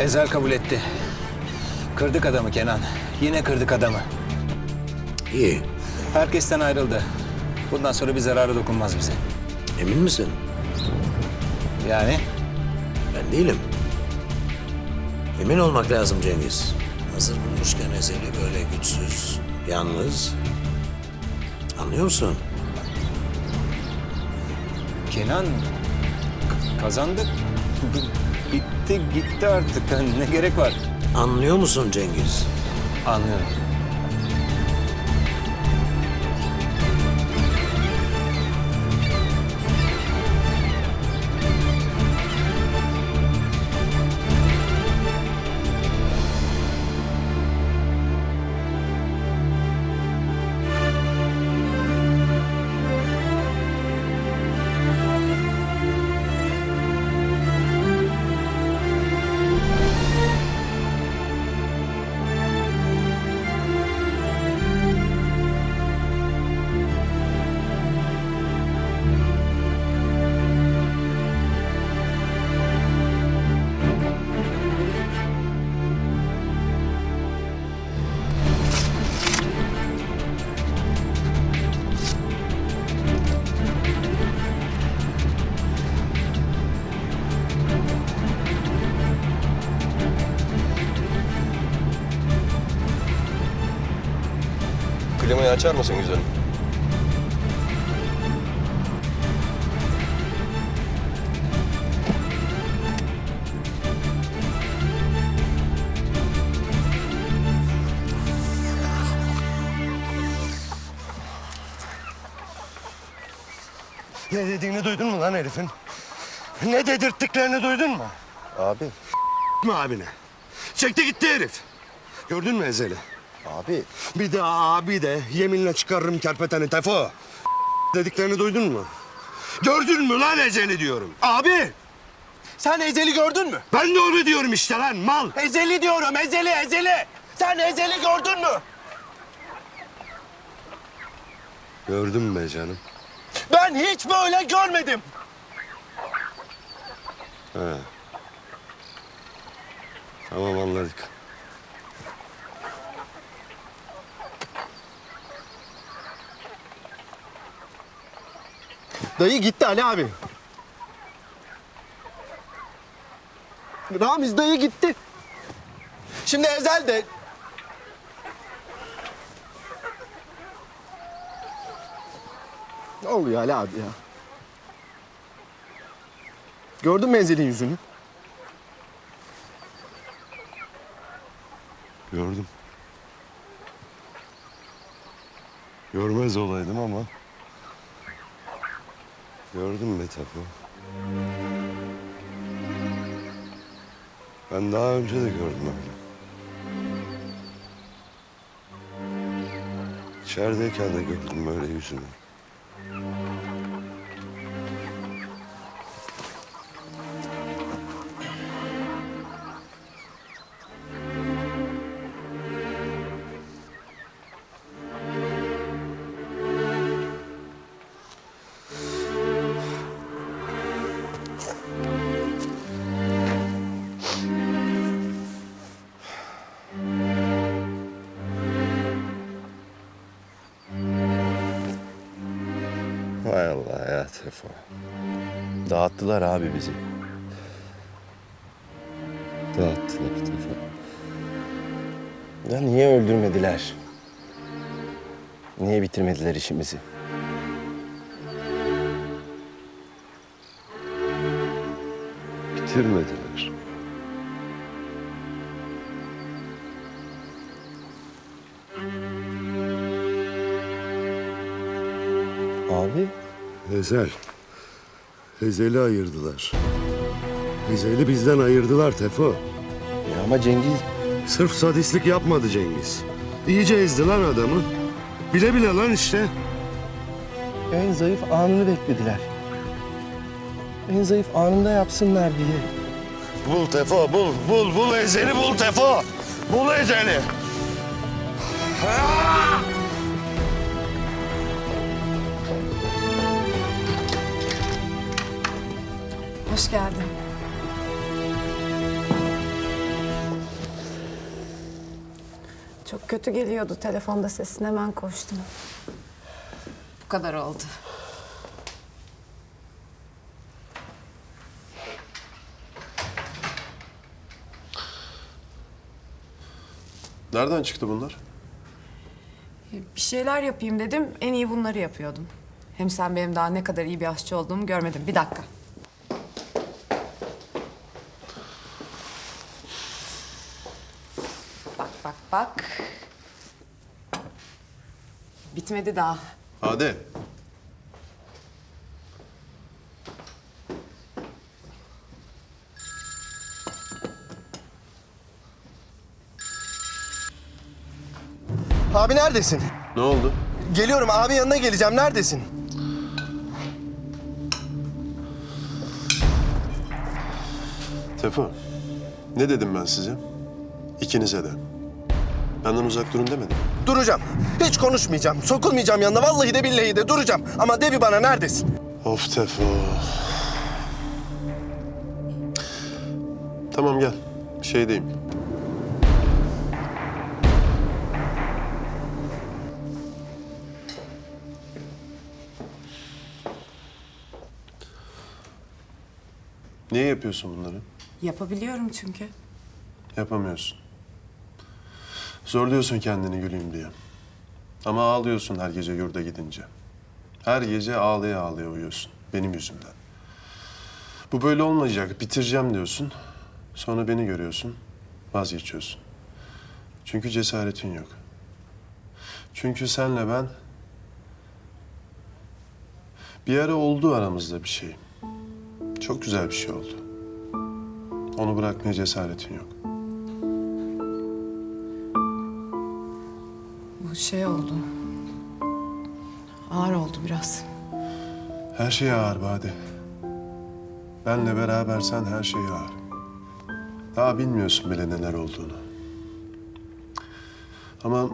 Ezel kabul etti. Kırdık adamı Kenan. Yine kırdık adamı. İyi. Herkesten ayrıldı. Bundan sonra bir zararı dokunmaz bize. Emin misin? Yani Ben değilim. Emin olmak lazım Cengiz. Hazır bulmuşken Ezeli böyle güçsüz, yalnız. Anlıyor musun? Kenan kazandık. Bitti gitti artık. Ne gerek var? Anlıyor musun Cengiz? Anlıyorum. Klimayı açar mısın güzelim? Ne dediğini duydun mu lan herifin? Ne dedirttiklerini duydun mu? Abi. Mi abine? Çekti gitti herif. Gördün mü Ezeli? Abi. Bir de abi de yeminle çıkarırım kerpeteni tefo. Dediklerini duydun mu? Gördün mü lan Ezeli diyorum. Abi! Sen Ezel'i gördün mü? Ben de onu diyorum işte lan mal. Ezel'i diyorum, Ezel'i, Ezel'i. Sen Ezel'i gördün mü? Gördüm be canım. Ben hiç böyle görmedim. Ha. Tamam anladık. Dayı gitti Ali abi. Ramiz dayı gitti. Şimdi Ezel de... Ne oluyor Ali abi ya? Gördün mü Ezel'in yüzünü? Gördüm. Görmez olaydım ama... Gördüm be Tefo. Ben daha önce de gördüm öyle. İçerideyken de gördüm böyle yüzünü. Dağıttılar abi bizi. Dağıttılar Tefo. Ya niye öldürmediler? Niye bitirmediler işimizi? Bitirmediler. Abi. Ezel. Ezel'i ayırdılar. Ezel'i bizden ayırdılar Tefo. Ya ama Cengiz... Sırf sadistlik yapmadı Cengiz. İyice ezdi lan adamı. Bile bile lan işte. En zayıf anını beklediler. En zayıf anında yapsınlar diye. Bul Tefo bul. Bul bul Ezel'i bul Tefo. Bul Ezel'i. Hoş geldin. Çok kötü geliyordu telefonda sesin hemen koştum. Bu kadar oldu. Nereden çıktı bunlar? Bir şeyler yapayım dedim. En iyi bunları yapıyordum. Hem sen benim daha ne kadar iyi bir aşçı olduğumu görmedin. Bir dakika. Bak. Bitmedi daha. Ade. Abi neredesin? Ne oldu? Geliyorum abi yanına geleceğim. Neredesin? Tefo. Ne dedim ben size? İkinize de. Benden uzak durun demedim. Duracağım. Hiç konuşmayacağım. Sokulmayacağım yanına. Vallahi de billahi de duracağım. Ama de bir bana neredesin? Of Tefo. Tamam gel. Şeydeyim. Niye yapıyorsun bunları? Yapabiliyorum çünkü. Yapamıyorsun. Zorluyorsun kendini güleyim diye. Ama ağlıyorsun her gece yurda gidince. Her gece ağlaya ağlaya uyuyorsun. Benim yüzümden. Bu böyle olmayacak. Bitireceğim diyorsun. Sonra beni görüyorsun. Vazgeçiyorsun. Çünkü cesaretin yok. Çünkü senle ben... Bir ara oldu aramızda bir şey. Çok güzel bir şey oldu. Onu bırakmaya cesaretin yok. Bu şey oldu. Ağır oldu biraz. Her şey ağır Bade. Benle berabersen her şey ağır. Daha bilmiyorsun bile neler olduğunu. Ama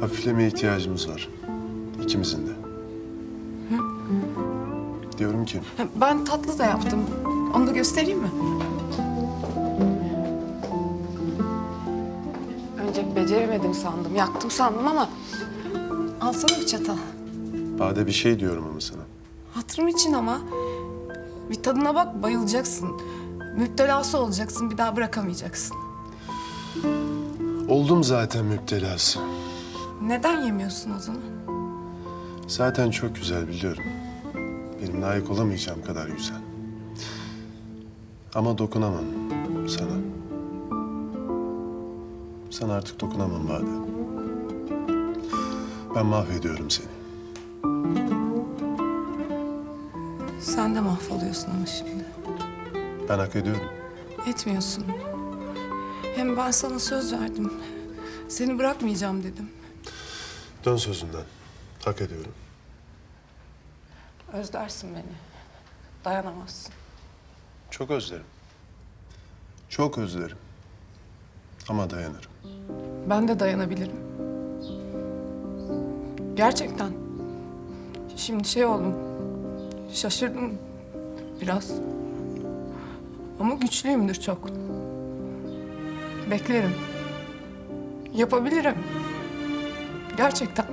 hafiflemeye ihtiyacımız var. İkimizin de. Diyorum ki Ben tatlı da yaptım. Onu da göstereyim mi? Beceremedim sandım, yaktım sandım ama... Alsana bir çatal. Bade bir şey diyorum ama sana. Hatırım için ama. Bir tadına bak, bayılacaksın. Müptelası olacaksın, bir daha bırakamayacaksın. Oldum zaten müptelası. Neden yemiyorsun o zaman? Zaten çok güzel biliyorum. Benim layık olamayacağım kadar güzel. Ama dokunamam sana. Sana artık dokunamam Bade. Ben mahvediyorum seni. Sen de mahvoluyorsun ama şimdi. Ben hak ediyorum. Etmiyorsun. Hem ben sana söz verdim. Seni bırakmayacağım dedim. Dön sözünden. Hak ediyorum. Özlersin beni. Dayanamazsın. Çok özlerim. Çok özlerim. Ama dayanırım. Ben de dayanabilirim. Gerçekten. Şimdi şey oldum. Şaşırdım biraz. Ama güçlüyümdür çok. Beklerim. Yapabilirim. Gerçekten.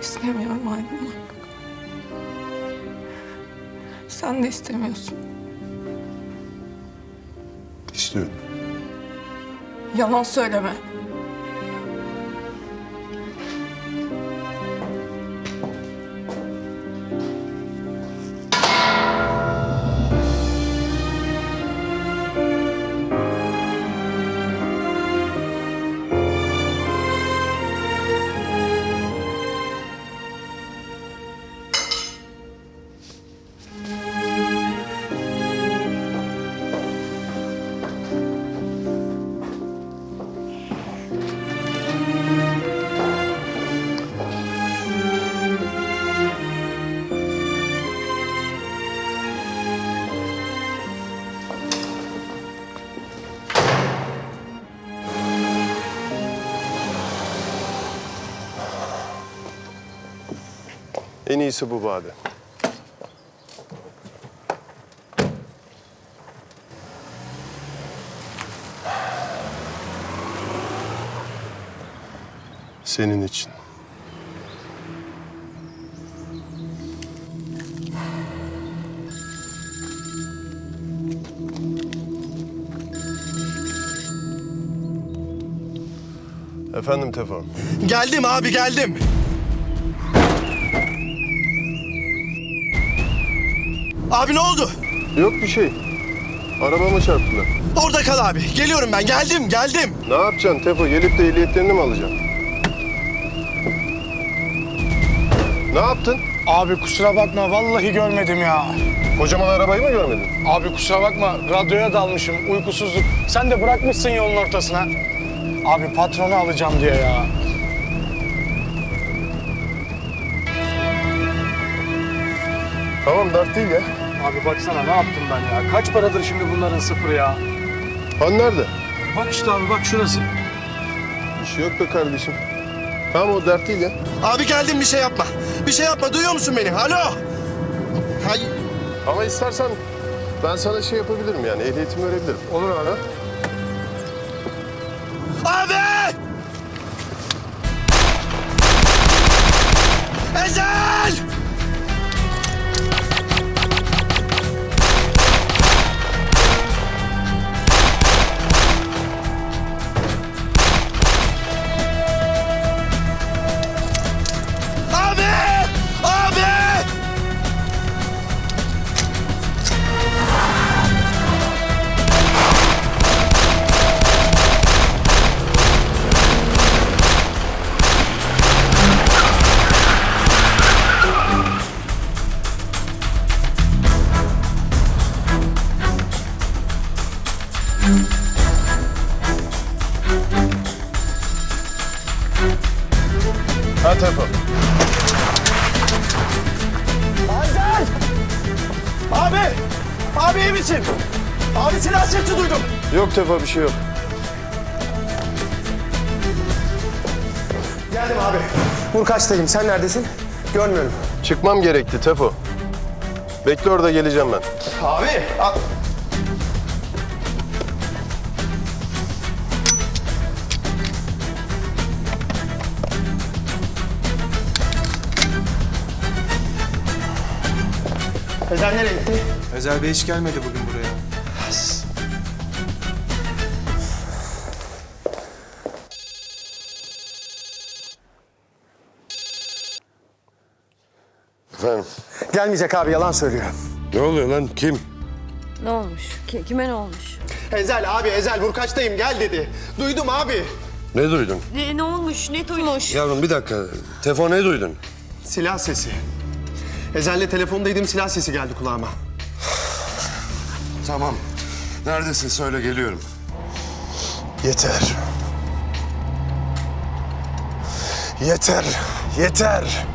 İstemiyorum ayrılmak. Sen de istemiyorsun. İstiyorum. Yalan söyleme. En iyisi bu Bade. Senin için. Efendim Tefo. Geldim abi geldim. Abi ne oldu? Yok bir şey. Arabama çarptılar. Orada kal abi. Geliyorum ben. Geldim, geldim. Ne yapacaksın Tefo? Gelip de ehliyetlerini mi alacaksın? Ne yaptın? Abi kusura bakma vallahi görmedim ya. Kocaman arabayı mı görmedin? Abi kusura bakma radyoya dalmışım uykusuzluk. Sen de bırakmışsın yolun ortasına. Abi patronu alacağım diye ya. Tamam dert değil ya. Abi baksana ne yaptım ben ya. Kaç paradır şimdi bunların sıfırı ya. Han nerede? Bak işte abi bak şurası. Bir şey yok be kardeşim. Tamam o dert değil ya. Abi geldim bir şey yapma. Bir şey yapma. Duyuyor musun beni? Alo. Hay Ama istersen ben sana şey yapabilirim yani ehliyetimi verebilirim. Olur abi. Abi! Abi iyi misin? Abi silah sesi duydum. Yok Tefo bir şey yok. Geldim abi. Burkaç'tayım. Sen neredesin? Görmüyorum. Çıkmam gerekti Tefo. Bekle orada geleceğim ben. Abi! a- Ezel nereye gitti? Özel Bey hiç gelmedi bugün buraya. Efendim Gelmeyecek abi yalan söylüyor. ne oluyor lan kim? Ne olmuş? Ki- kime ne olmuş? Ezel abi Ezel Burkaç'tayım gel dedi. Duydum abi. Ne duydun? Ne, ne olmuş? Ne duymuş? Yavrum bir dakika. Tefo ne duydun? Silah sesi. Ezel'le telefondaydım silah sesi geldi kulağıma. Tamam. Neredesin söyle geliyorum. Yeter. Yeter. Yeter.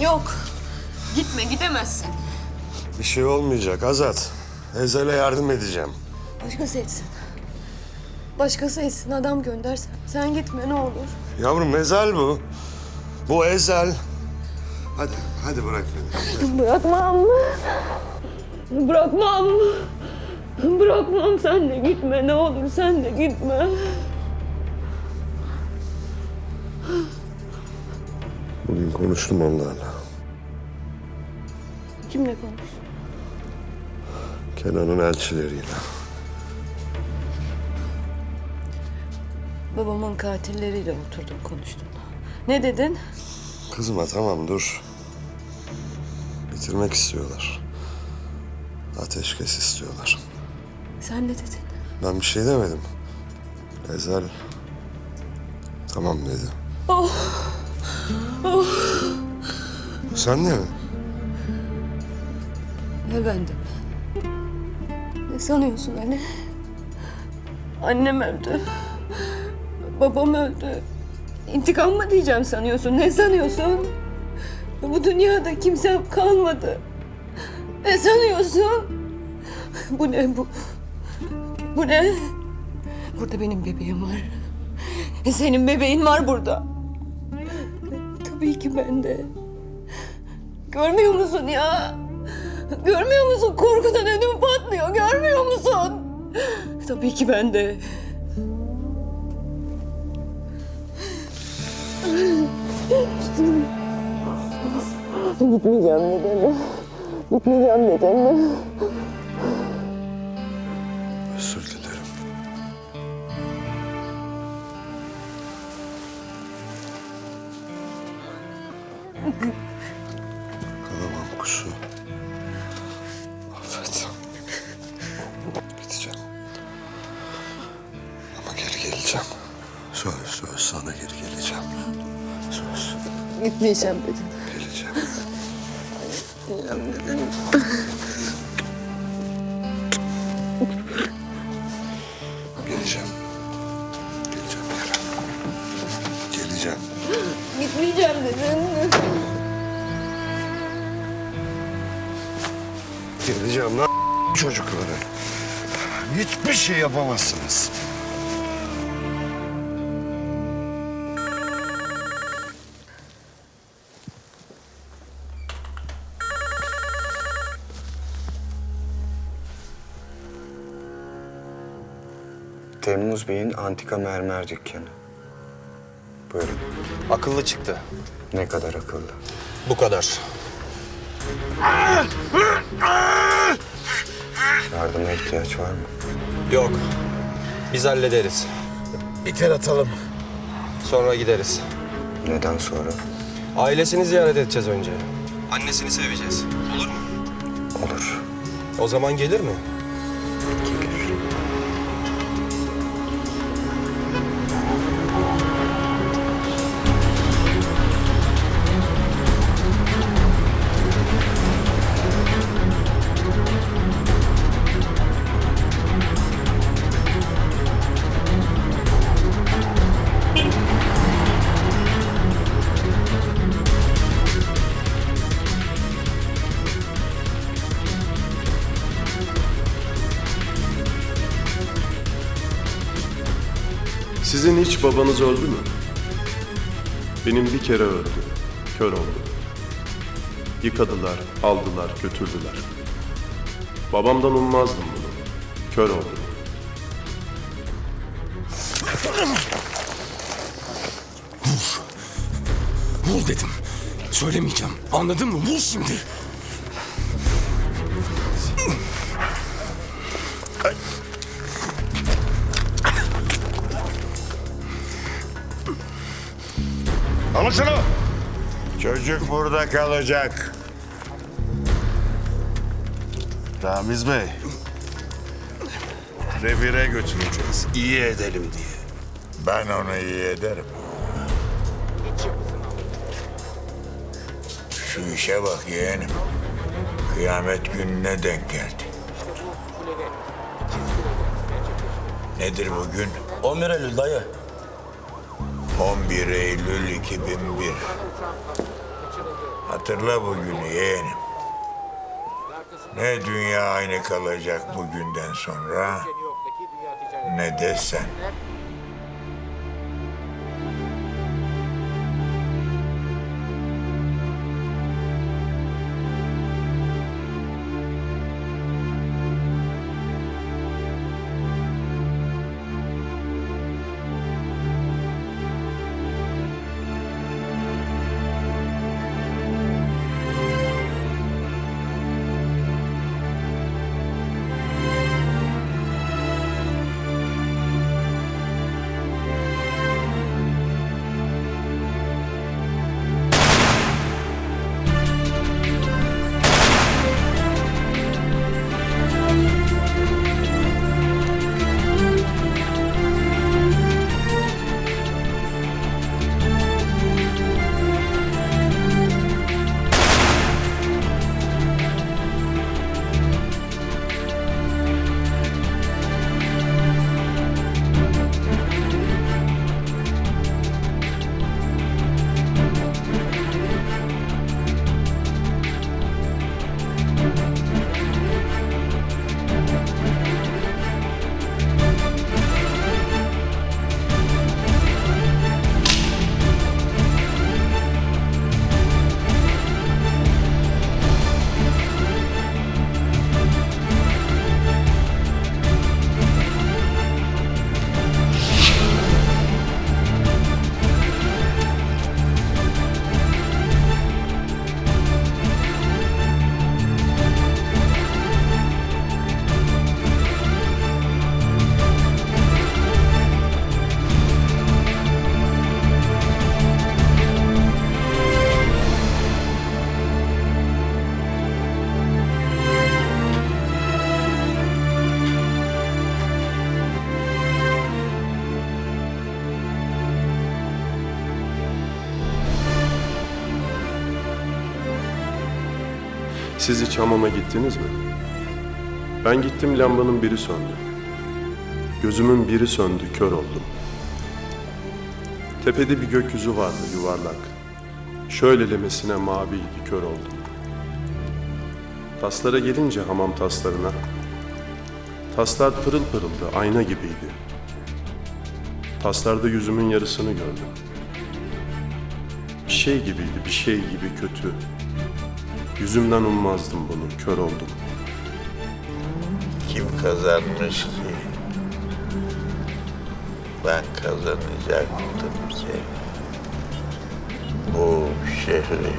Yok. Gitme, gidemezsin. Bir şey olmayacak Azat. Ezel'e yardım edeceğim. Başkası etsin. Başkası etsin, adam göndersen. Sen gitme ne olur. Yavrum Ezel bu. Bu Ezel. Hadi, hadi bırak beni. Bırakmam. Bırakmam. Bırakmam sen de gitme ne olur sen de gitme. Bugün konuştum onlarla. Kimle konuş? Kenan'ın elçileriyle. Babamın katilleriyle oturdum konuştum. Ne dedin? Kızma tamam dur. Bitirmek istiyorlar. Ateşkes istiyorlar. Sen ne dedin? Ben bir şey demedim. Ezel tamam dedi. Sen de mi? Ne ben de mi? Ne sanıyorsun anne? Annem öldü. Babam öldü. İntikam mı diyeceğim sanıyorsun? Ne sanıyorsun? Bu dünyada kimsem kalmadı. Ne sanıyorsun? Bu ne bu? Bu ne? Burada benim bebeğim var. Senin bebeğin var burada. Tabii ki ben de. Görmüyor musun ya? Görmüyor musun? Korkudan ödüm patlıyor. Görmüyor musun? Tabii ki ben de. Gitmeyeceğim neden? Gitmeyeceğim neden? Özür dilerim. Kalamam kuşu. Affet. Gideceğim. Ama geri geleceğim. Söz söz sana geri geleceğim. Söz Gitmeyeceğim dedin. geleceğim. Geleceğim. Geleceğim yere. Geleceğim. Gitmeyeceğim dedin. Geleceğim lan çocukları. Hiçbir şey yapamazsınız. Temmuz Bey'in antika mermer dükkanı. Buyurun. Akıllı çıktı. Ne kadar akıllı. Bu kadar. Yardıma ihtiyaç var mı? Yok. Biz hallederiz. Biter atalım. Sonra gideriz. Neden sonra? Ailesini ziyaret edeceğiz önce. Annesini seveceğiz. Olur mu? Olur. O zaman gelir mi? Babanız öldü mü? Benim bir kere öldü. Kör oldu. Yıkadılar, aldılar, götürdüler. Babamdan ummazdım bunu. Kör oldu. Vur dedim. Söylemeyeceğim. Anladın mı? Vur şimdi. Alın şunu. Çocuk burada kalacak. Ramiz Bey. Revire götüreceğiz. İyi edelim diye. Ben onu iyi ederim. Şu işe bak yeğenim. Kıyamet gününe denk geldi. Nedir bugün? 11 Eylül dayı. 11 Eylül 2001. Hatırla bugünü yeğenim. Ne dünya aynı kalacak bugünden sonra ne de sen. Siz hiç hamama gittiniz mi? Ben gittim lambanın biri söndü. Gözümün biri söndü, kör oldum. Tepede bir gökyüzü vardı yuvarlak. Şöylelemesine maviydi, kör oldum. Taslara gelince hamam taslarına, taslar pırıl pırıldı, ayna gibiydi. Taslarda yüzümün yarısını gördüm. Bir şey gibiydi, bir şey gibi kötü. Yüzümden ummazdım bunu, kör oldum. Kim kazanmış ki? Ben kazanacaktım seni. Bu şehri.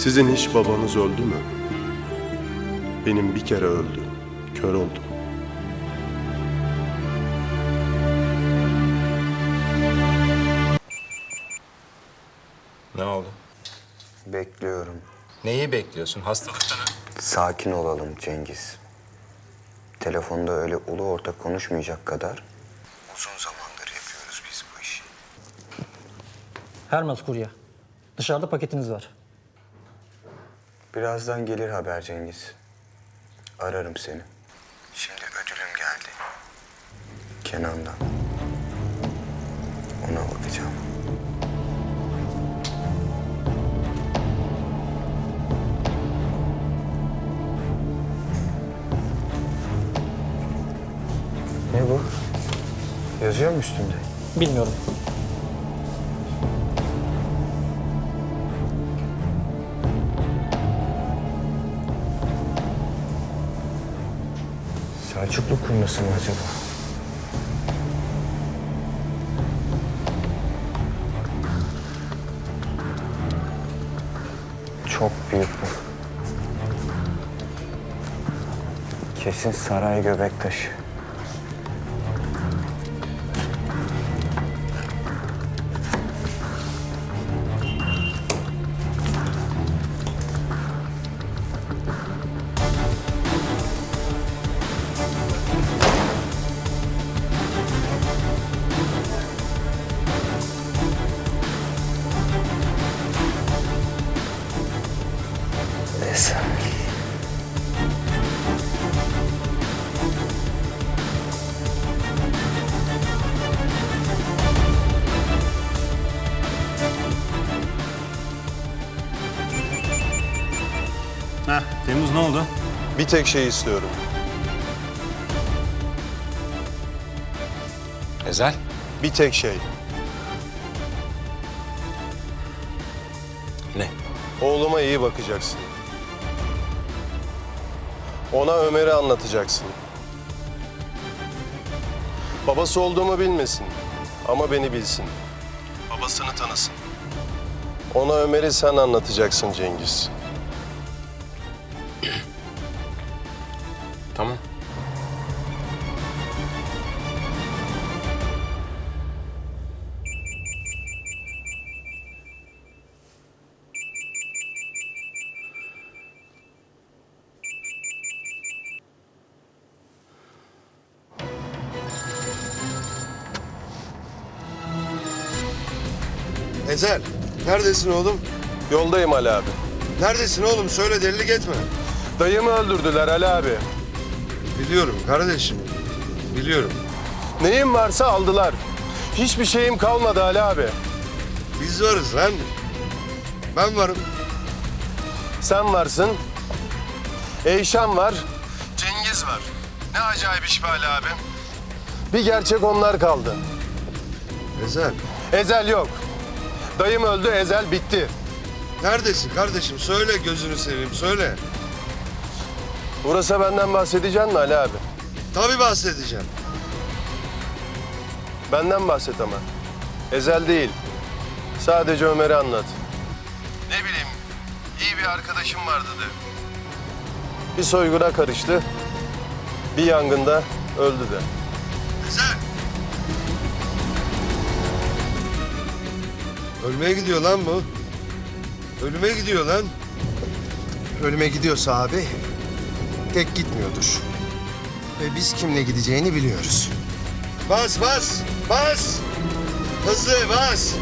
Sizin hiç babanız öldü mü? Benim bir kere öldü, kör oldum. Ne oldu? Bekliyorum. Neyi bekliyorsun? Hastalıktan Sakin olalım Cengiz. Telefonda öyle ulu orta konuşmayacak kadar uzun zamandır yapıyoruz biz bu işi. Hermas Kurye. Dışarıda paketiniz var. Birazdan gelir haber Cengiz. Ararım seni. Şimdi ödülüm geldi. Kenan'dan. Ona bakacağım. Ne bu? Yazıyor mu üstünde? Bilmiyorum. Selçuklu kurnası mı acaba? Çok büyük bu. Kesin saray göbek taşı. Tek şey istiyorum. Ezel. Bir tek şey. Ne? Oğluma iyi bakacaksın. Ona Ömer'i anlatacaksın. Babası olduğumu bilmesin ama beni bilsin. Babasını tanısın. Ona Ömer'i sen anlatacaksın Cengiz. Tamam. Ezel, neredesin oğlum? Yoldayım Ali abi. Neredesin oğlum? Söyle delilik etme. Dayımı öldürdüler Ali abi. Biliyorum kardeşim. Biliyorum. Neyim varsa aldılar. Hiçbir şeyim kalmadı Ali abi. Biz varız lan. Ben varım. Sen varsın. Eyşan var. Cengiz var. Ne acayip iş be Ali abi. Bir gerçek onlar kaldı. Ezel, Ezel yok. Dayım öldü, Ezel bitti. neredesin kardeşim? Söyle gözünü seveyim, söyle. Burası benden bahsedeceksin mi Ali abi? Tabii bahsedeceğim. Benden bahset ama. Ezel değil. Sadece Ömer'i anlat. bir arkadaşım vardı de. Bir soyguna karıştı. Bir yangında öldü de. Güzel. Ölmeye gidiyor lan bu. Ölüme gidiyor lan. Ölüme gidiyorsa abi tek gitmiyordur. Ve biz kimle gideceğini biliyoruz. Bas bas bas. Hızlı bas.